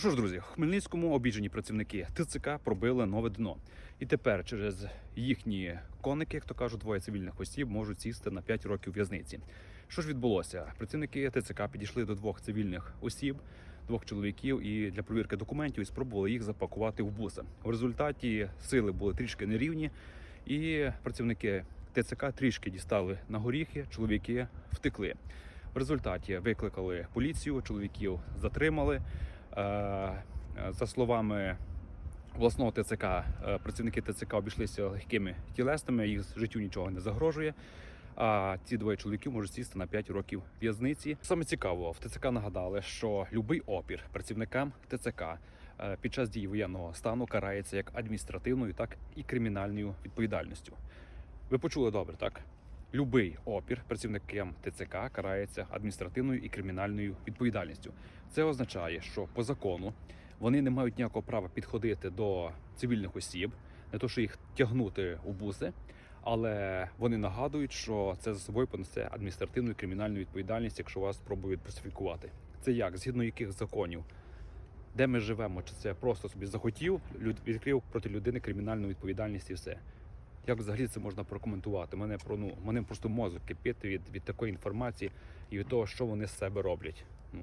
Що ж, друзі, в Хмельницькому обіжені працівники ТЦК пробили нове дно. І тепер через їхні коники, як то кажуть, двоє цивільних осіб можуть сісти на 5 років в'язниці. Що ж відбулося? Працівники ТЦК підійшли до двох цивільних осіб, двох чоловіків, і для перевірки документів і спробували їх запакувати в буси. В результаті сили були трішки нерівні, і працівники ТЦК трішки дістали на горіхи, чоловіки втекли. В результаті викликали поліцію, чоловіків затримали. Е, За словами обласного ТЦК, е, працівники ТЦК обійшлися легкими тілесними, їх життю нічого не загрожує. А ці двоє чоловіків можуть сісти на 5 років в'язниці. Саме цікаво, в ТЦК нагадали, що будь-який опір працівникам ТЦК е, під час дії воєнного стану карається як адміністративною, так і кримінальною відповідальністю. Ви почули добре, так? Любий опір працівникам ТЦК карається адміністративною і кримінальною відповідальністю. Це означає, що по закону вони не мають ніякого права підходити до цивільних осіб, не то що їх тягнути у буси, але вони нагадують, що це за собою понесе адміністративну і кримінальну відповідальність, якщо вас спробують просифікувати. Це як згідно яких законів? Де ми живемо? Чи це просто собі захотів, відкрив проти людини кримінальну відповідальність і все. Як взагалі це можна прокоментувати? Мене про ну мене просто мозок кипить від, від такої інформації і від того, що вони з себе роблять. Ну